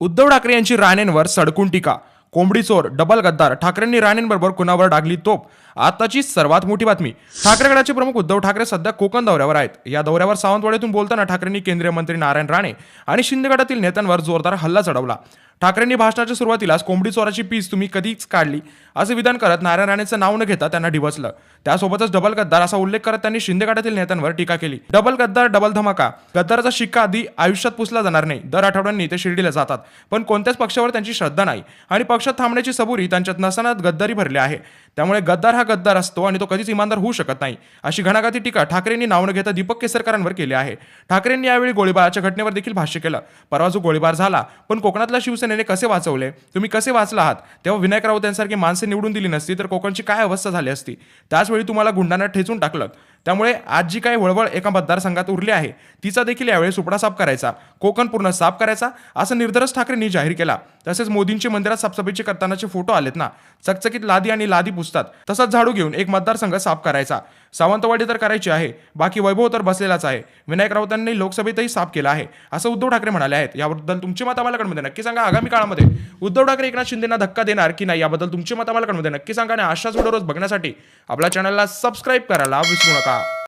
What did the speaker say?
उद्धव ठाकरे यांची राणेंवर सडकून टीका. कोंबडी चोर डबल गद्दार ठाकरेंनी राणेंबरोबर कुणावर डागली तोप आताची सर्वात मोठी बातमी. ठाकरे गटाचे प्रमुख उद्धव ठाकरे सध्या कोकण दौऱ्यावर आहेत. या दौऱ्यावर सावंतवाडीतून बोलताना ठाकरेंनी केंद्रीय मंत्री नारायण राणे आणि शिंदे गटातील नेत्यांवर जोरदार हल्ला चढवला. ठाकरेंनी भाषणाच्या सुरुवातीलाच कोंबडी चोराची पीस तुम्ही कधीच काढली असं विधान करत नारायण राणेचं नाव न घेता त्यांना डिवचलं त्यासोबतच डबल गद्दार असा उल्लेख करत त्यांनी शिंदे गटातील नेत्यांवर टीका केली. डबल गद्दार डबल धमाका. गद्दाराचा शिक्का आधी आयुष्यात पुसला जाणार नाही. दर आठवड्यांनी ते शिर्डीला जातात. पण कोणत्याच पक्षावर त्यांची श्रद्धा नाही. आणि पक्षात थांबण्याची सबुरी त्यांच्यात नसनात गद्दारी भरली आहे. त्यामुळे गद्दार हा गद्दार असतो आणि तो कधीच इमानदार होऊ शकत नाही. अशी घणाघाती टीका ठाकरेंनी नाव न घेता दीपक केसरकरांवर केली आहे. ठाकरेंनी यावेळी गोळीबाराच्या घटनेवर देखील भाष्य केलं. परवा जो गोळीबार झाला पण कोकणातल्या शिवसेनेने कसे वाचवले? तुम्ही कसे वाचला आहात? तेव्हा विनायक राऊत यांसारखी माणसे निवडून दिली नसती तर कोकणची काय अवस्था झाली असती? त्याचवेळी तुम्हाला गुंडांना ठेचून टाकलं. त्यामुळे आज जी काही वळवळ एका मतदारसंघात उरली आहे तिचा देखील यावेळी सुपडा साफ करायचा कोकण पूर्ण साफ करायचा असं निर्धारच ठाकरेंनी जाहीर केला. तसेच मोदींची मंदिरात साफसफाईचे करतानाचे फोटो आलेत ना चकचकीत लादी आणि लादी पुसतात तसंच झाडू घेऊन एक मतदारसंघ साफ करायचा. सावंतवाडी तर करायची आहे. बाकी वैभव तर बसलेलाच आहे. विनायक राऊतांनी लोकसभेतही साफ केला आहे. असं उद्धव ठाकरे म्हणाले आहेत. याबद्दल तुमची मत आम्हाला कळमध्ये नक्की सांगा आगामी काळामध्ये. उद्धव ठाकरे एकनाथ शिंदेना धक्का देणार की नाही याबद्दल तुमची मत आम्हाला कळमध्ये नक्की सांगा आणि अशाच व्हिडिओ रोज बघण्यासाठी आपल्या चॅनलला सबस्क्राईब करायला विसरू नका.